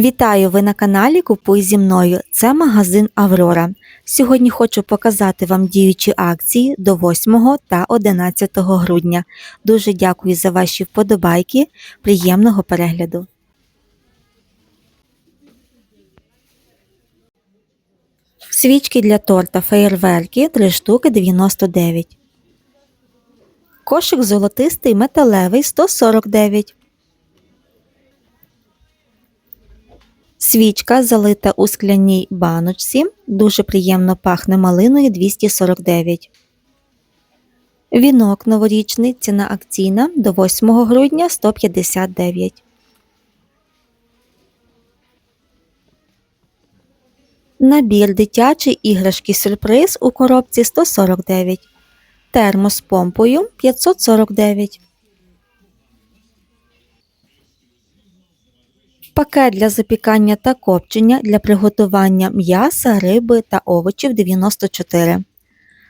Вітаю ви на каналі Купуй зі мною. Це магазин Аврора. Сьогодні хочу показати вам діючі акції до 8 та 11 грудня. Дуже дякую за ваші вподобайки. Приємного перегляду. Свічки для торта феєрверки 3 штуки 99. Кошик золотистий металевий 149. Свічка залита у скляній баночці. Дуже приємно пахне малиною 249. Вінок новорічний. Ціна акційна до 8 грудня 159. Набір дитячий іграшки сюрприз у коробці 149. Термос з помпою 549. Пакет для запікання та копчення для приготування м'яса, риби та овочів 94.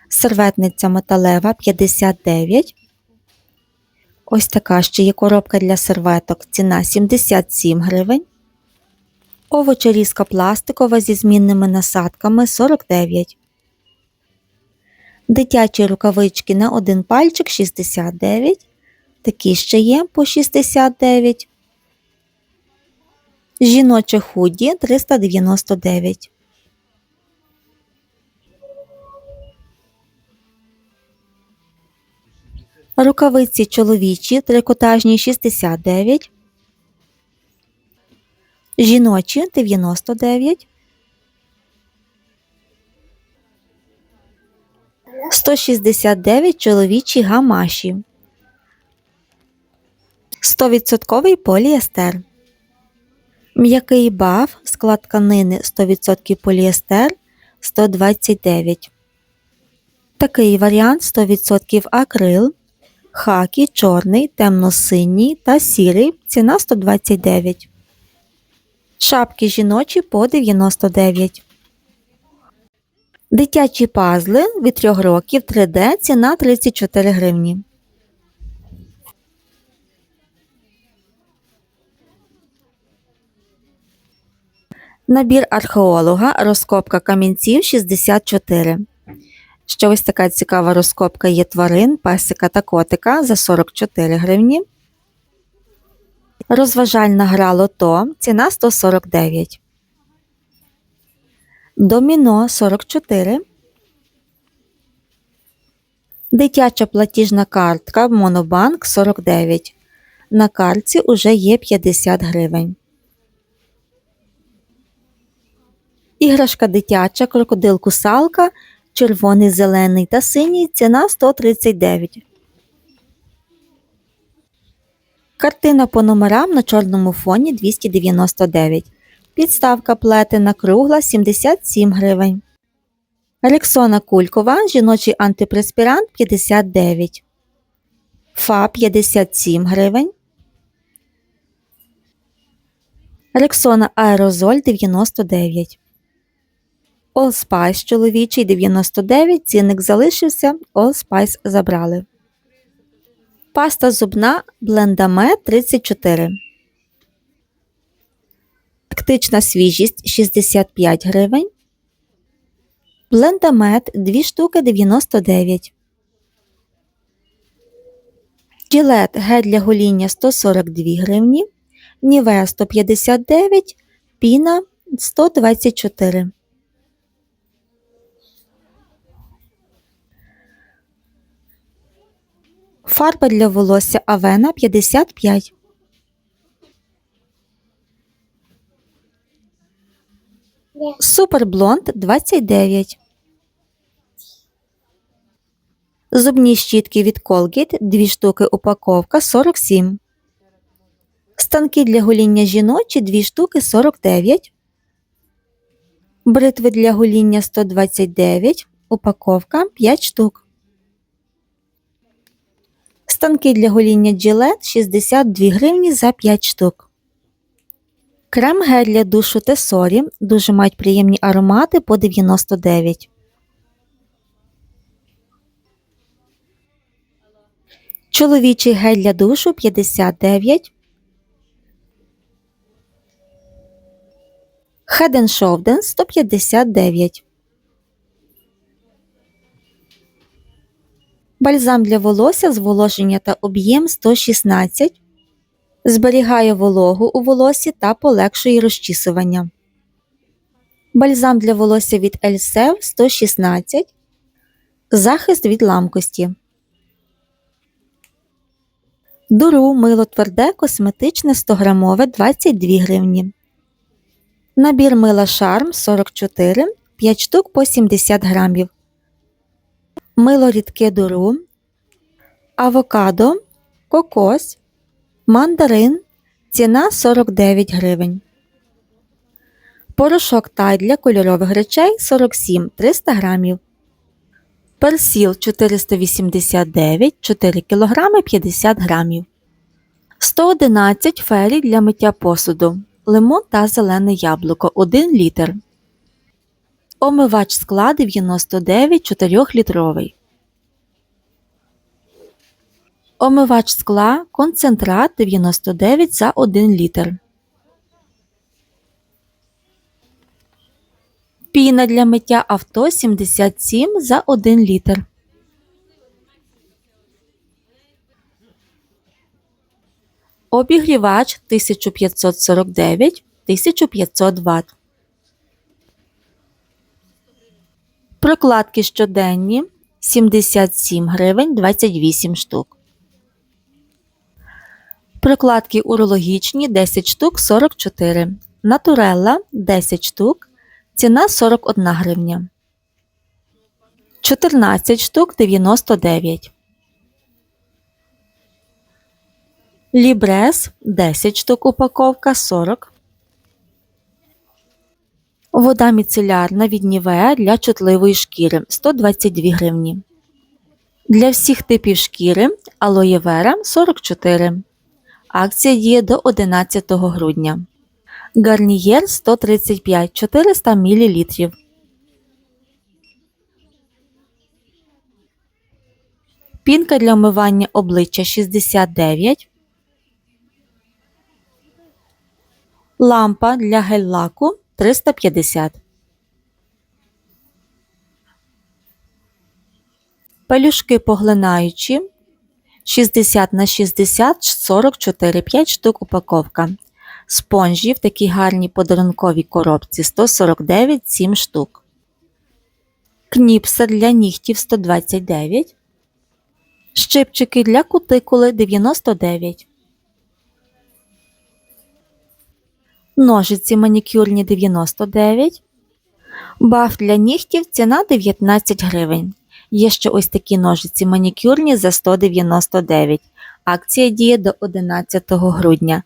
Серветниця металева 59. Ось така ще є коробка для серветок. Ціна 77 гривень. Овочерізка пластикова зі змінними насадками 49. Дитячі рукавички на один пальчик 69. Такі ще є по 69. Жіноче худі 399. Рукавиці чоловічі трикотажні 69. Жіночі 99. 169 чоловічі гамаші. 100% поліестер. М'який баф, склад тканини 100% поліестер 129. Такий варіант 100% акрил, хакі, чорний, темно-синій та сірий. Ціна 129. Шапки жіночі по 99. Дитячі пазли від 3 років 3D ціна 34 гривні. Набір археолога, розкопка камінців 64. Ще ось така цікава розкопка є тварин, песика та котика за 44 гривні. Розважальна гра лото ціна 149. Доміно 44. Дитяча платіжна картка Монобанк 49. На картці уже є 50 гривень. Іграшка дитяча, крокодил кусалка, червоний, зелений та синій ціна 139. Картина по номерам на чорному фоні 299. Підставка плетена кругла 77 гривень. Рексона кулькова, жіночий антипреспірант 59. Фа 57 гривень. Рексона аерозоль 99. All Spice чоловічий 99, цінник залишився, All Spice забрали. Паста зубна Blendame 34. Тактична свіжість 65 гривень. Блендамет 2 штуки 99. Джилет гель для гоління 142 гривні. Нівея 159, піна 124. Фарба для волосся Авена 55. Супер блонд 29. Зубні щітки від Colgate 2 штуки упаковка 47. Станки для гоління жіночі 2 штуки 49. Бритви для гоління 129. Упаковка 5 штук. Станки для гоління Gillette 62 гривні за 5 штук. Крем гель для душу Тесорі. Дуже мають приємні аромати по 99. Чоловічий гель для душу 59. Head and Shoulders 159. Бальзам для волосся, зволоження та об'єм 116. Зберігає вологу у волосі та полегшує розчісування. Бальзам для волосся від Ельсев 116. Захист від ламкості. Дуру мило тверде косметичне 100 грамове 22 гривні. Набір мила Шарм 44, 5 штук по 70 грамів. Мило рідке дуру, авокадо, кокос, мандарин. Ціна 49 гривень. Порошок тай для кольорових речей 47 300 грамів. Персіл 489 4 кг 50 грамів. 111 фері для миття посуду. Лимон та зелене яблуко 1 літр. Омивач скла 99 4-літровий. Омивач скла концентрат 99 за 1 літр. Піна для миття авто 77 за 1 літр. Обігрівач 1549 1500 Вт. Прокладки щоденні 77 гривень 28 штук. Прокладки урологічні 10 штук 44. Натурелла 10 штук. Ціна 41 гривня. 14 штук 99. Лібрес 10 штук упаковка 40. Вода міцелярна від Нівеа для чутливої шкіри 122 гривні. Для всіх типів шкіри алоє вера 44. Акція діє до 11 грудня. Гарнієр 135 400 мл. Пінка для вмивання обличчя 69. Лампа для гель-лаку 350. Пелюшки поглинаючі 60 на 60 44 5 штук упаковка. Спонжі в такій гарній подарунковій коробці 149 7 штук. Кніпса для нігтів 129. Щипчики для кутикули 99. Ножиці манікюрні 99. Баф для нігтів ціна 19 гривень. Є ще ось такі ножиці манікюрні за 199. Акція діє до 11 грудня.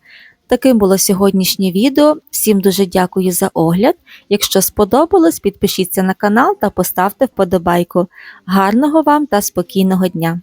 Таким було сьогоднішнє відео. Всім дуже дякую за огляд. Якщо сподобалось, підпишіться на канал та поставте вподобайку. Гарного вам та спокійного дня!